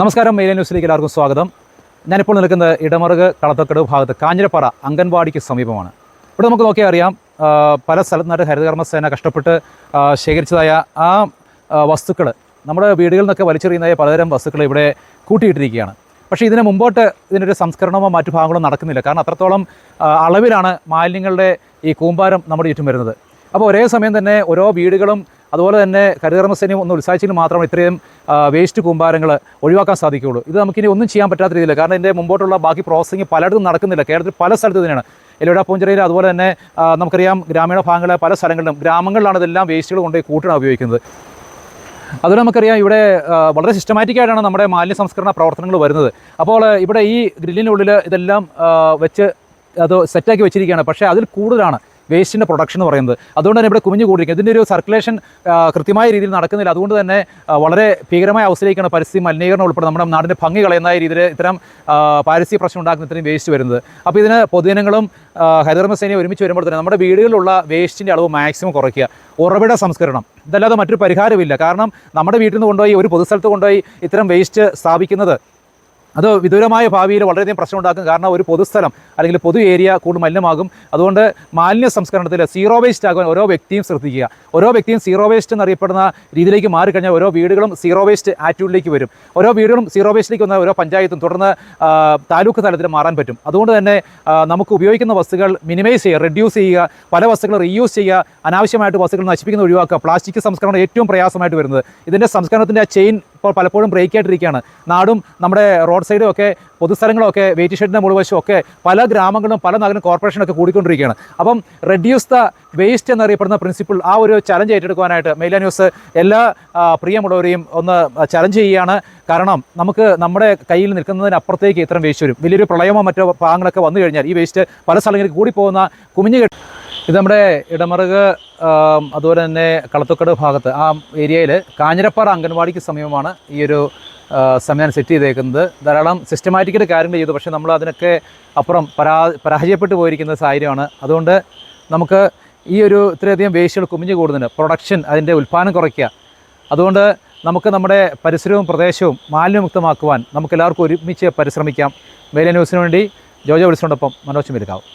നമസ്കാരം മെയിലെ ന്യൂസിലേക്ക് എല്ലാവർക്കും സ്വാഗതം. ഞാനിപ്പോൾ നിൽക്കുന്നത് ഇടമറുക് കളത്തക്കട് ഭാഗത്ത് കാഞ്ഞിരപ്പാറ അംഗൻവാടിക്ക് സമീപമാണ്. ഇവിടെ നമുക്ക് നോക്കിയാൽ അറിയാം പല സ്ഥലത്തുനിന്നായിട്ട് ഹരിതകർമ്മസേന കഷ്ടപ്പെട്ട് ശേഖരിച്ചതായ ആ വസ്തുക്കൾ നമ്മുടെ വീടുകളിൽ നിന്നൊക്കെ വലിച്ചെറിയുന്നതായ പലതരം വസ്തുക്കൾ ഇവിടെ കൂട്ടിയിട്ടിരിക്കുകയാണ്. പക്ഷേ ഇതിന് മുമ്പോട്ട് ഇതിനൊരു സംസ്കരണമോ മറ്റു ഭാഗങ്ങളോ നടക്കുന്നില്ല. കാരണം അത്രത്തോളം അളവിലാണ് മാലിന്യങ്ങളുടെ ഈ കൂമ്പാരം നമ്മുടെ ചുറ്റും വരുന്നത്. അപ്പോൾ ഒരേ സമയം തന്നെ ഓരോ വീടുകളും അതുപോലെ തന്നെ ഹരിതകർമ്മസേനയും ഒന്ന് ഉത്സാഹിച്ചെങ്കിൽ മാത്രമേ ഇത്രയും വേസ്റ്റ് കൂമ്പാരങ്ങൾ ഒഴിവാക്കാൻ സാധിക്കുകയുള്ളൂ. ഇത് നമുക്കിനി ഒന്നും ചെയ്യാൻ പറ്റാത്ത രീതിയിൽ കാരണം ഇതിന്റെ മുമ്പോട്ടുള്ള ബാക്കി പ്രോസസ്സിങ് പലയിടത്തും നടക്കുന്നില്ല. കേരളത്തിൽ പല സ്ഥലത്ത് തന്നെയാണ് എല്ലോട പൂഞ്ചിറയിൽ അതുപോലെ തന്നെ നമുക്കറിയാം ഗ്രാമീണ ഭാഗങ്ങളെ പല സ്ഥലങ്ങളിലും ഗ്രാമങ്ങളിലാണ് ഇതെല്ലാം വേസ്റ്റുകൾ കൊണ്ടുപോയി കൂട്ടിനാണ് ഉപയോഗിക്കുന്നത്. അതുപോലെ നമുക്കറിയാം ഇവിടെ വളരെ സിസ്റ്റമാറ്റിക് ആയിട്ടാണ് നമ്മുടെ മാലിന്യ സംസ്കരണ പ്രവർത്തനങ്ങൾ വരുന്നത്. അപ്പോൾ ഇവിടെ ഈ ഗ്രില്ലിനുള്ളിൽ ഇതെല്ലാം വെച്ച് അത് സെറ്റാക്കി വെച്ചിരിക്കുകയാണ്. പക്ഷേ അതിൽ കൂടുതലാണ്. വേസ്റ്റിന്റെ പ്രൊഡക്ഷൻ എന്ന് പറയുന്നത്. അതുകൊണ്ട് തന്നെ ഇവിടെ കുമിഞ്ഞു കൂടിയിരിക്കും ഇതിന്റെ ഒരു സർക്കുലേഷൻ കൃത്യമായ രീതിയിൽ നടക്കുന്നില്ല. അതുകൊണ്ട് തന്നെ വളരെ ഭീകരമായ അവസ്ഥയിലേക്കാണ് പരിസ്ഥിതി മലിനീകരണം ഉൾപ്പെടെ നമ്മുടെ നാടിന്റെ ഭംഗി കളയുന്ന രീതിയിൽ ഇത്തരം പാരിസ്ഥിതിക പ്രശ്നം ഉണ്ടാക്കുന്ന ഇത്രയും വേസ്റ്റ് വരുന്നത്. അപ്പോൾ ഇതിന് പൊതുജനങ്ങളും ഹരിതകർമ്മസേനയും ഒരുമിച്ച് വരുമ്പോൾ തന്നെ നമ്മുടെ വീടുകളിലുള്ള വേസ്റ്റിന്റെ അളവ് മാക്സിമം കുറയ്ക്കുക. ഉറവിട സംസ്കരണം. ഇതല്ലാതെ മറ്റൊരു പരിഹാരമില്ല കാരണം നമ്മുടെ വീട്ടിൽ നിന്ന് കൊണ്ടുപോയി ഒരു പൊതുസ്ഥലത്ത് കൊണ്ടുപോയി ഇത്തരം വേസ്റ്റ് സ്ഥാപിക്കുന്നത് അത് വിദൂരമായ ഭാവിയിൽ വളരെയധികം പ്രശ്നം ഉണ്ടാക്കും കാരണം ഒരു പൊതുസ്ഥലം അല്ലെങ്കിൽ പൊതു ഏരിയ കൂടുതൽ മലിനമാകും. അതുകൊണ്ട് മാലിന്യ സംസ്കരണത്തിൽ സീറോ വേസ്റ്റ് ആകുവാൻ ഓരോ വ്യക്തിയും ശ്രദ്ധിക്കുക. ഓരോ വ്യക്തിയും സീറോ വേസ്റ്റ് എന്നറിയപ്പെടുന്ന രീതിയിലേക്ക് മാറിക്കഴിഞ്ഞാൽ ഓരോ വീടുകളും സീറോ വേസ്റ്റ് ആറ്റിറ്റ്യൂഡിലേക്ക് വരും. ഓരോ വീടുകളും സീറോ വേസ്റ്റിലേക്ക് വന്നാൽ ഓരോ പഞ്ചായത്തും തുടർന്ന് താലൂക്ക് തലത്തിൽ മാറാൻ പറ്റും. അതുകൊണ്ട് തന്നെ നമുക്ക് ഉപയോഗിക്കുന്ന വസ്തുക്കൾ മിനിമൈസ് ചെയ്യുക റെഡ്യൂസ് ചെയ്യുക പല വസ്തുക്കൾ റീയൂസ് ചെയ്യുക അനാവശ്യമായിട്ട് വസ്തുക്കൾ നശിപ്പിക്കുന്നത് ഒഴിവാക്കുക. പ്ലാസ്റ്റിക് സംസ്കരണം ഏറ്റവും പ്രയാസമായിട്ട് വരുന്നത്. ഇതിന്റെ സംസ്കരണത്തിന്റെ ആ ചെയിൻ ഇപ്പോൾ പലപ്പോഴും ബ്രേക്ക് ആയിട്ടിരിക്കുകയാണ്. നാടും നമ്മുടെ റോഡ് സൈഡും ഒക്കെ പൊതുസ്ഥലങ്ങളൊക്കെ വെയിറ്റ് ഷെഡിന്റെ മുഴുവശം ഒക്കെ പല ഗ്രാമങ്ങളും പല നഗരം കോർപ്പറേഷനൊക്കെ കൂടിക്കൊണ്ടിരിക്കുകയാണ്. അപ്പം റെഡ്യൂസ് ദ വേസ്റ്റ് എന്നറിയപ്പെടുന്ന പ്രിൻസിപ്പിൾ ആ ഒരു ചലഞ്ച് ഏറ്റെടുക്കുവാനായിട്ട് മെയില ന്യൂസ് എല്ലാ പ്രിയമുള്ളവരെയും ഒന്ന് ചലഞ്ച് ചെയ്യുകയാണ്. കാരണം നമുക്ക് നമ്മുടെ കയ്യിൽ നിൽക്കുന്നതിനപ്പുറത്തേക്ക് ഇത്തരം വേസ്റ്റ് വരും. വലിയൊരു പ്രളയമോ മറ്റോ ഭാഗങ്ങളൊക്കെ വന്നു കഴിഞ്ഞാൽ ഈ വേസ്റ്റ് പല സ്ഥലങ്ങളിൽ കൂടിപ്പോകുന്ന കുമിഞ്ഞ് കെട്ടി ഇത് നമ്മുടെ ഇടമറുക് അതുപോലെ തന്നെ കളത്തുക്കട് ഭാഗത്ത് ആ ഏരിയയിൽ കാഞ്ഞിരപ്പാറ അംഗൻവാടിക്ക് സമീപമാണ് ഈ ഒരു സംവിധാനം സെറ്റ് ചെയ്തേക്കുന്നത്. ധാരാളം സിസ്റ്റമാറ്റിക്കൽ കാര്യങ്ങൾ ചെയ്തു. പക്ഷേ നമ്മൾ അതിനൊക്കെ അപ്പുറം പരാ പരാജയപ്പെട്ടു പോയിരിക്കുന്ന സാഹചര്യമാണ്. അതുകൊണ്ട് നമുക്ക് ഈ ഒരു ഇത്രയധികം വേസ്റ്റുകൾ കുമിഞ്ഞു കൂടുന്നുണ്ട് പ്രൊഡക്ഷൻ അതിന്റെ ഉൽപ്പാദനം കുറയ്ക്കുക. അതുകൊണ്ട് നമുക്ക് നമ്മുടെ പരിസരവും പ്രദേശവും മാലിന്യമുക്തമാക്കുവാൻ നമുക്ക് എല്ലാവർക്കും ഒരുമിച്ച് പരിശ്രമിക്കാം. മേലെ ന്യൂസിന് വേണ്ടി ജോജോ വിളിച്ചോടൊപ്പം മനോജ് മിരുക്കാവും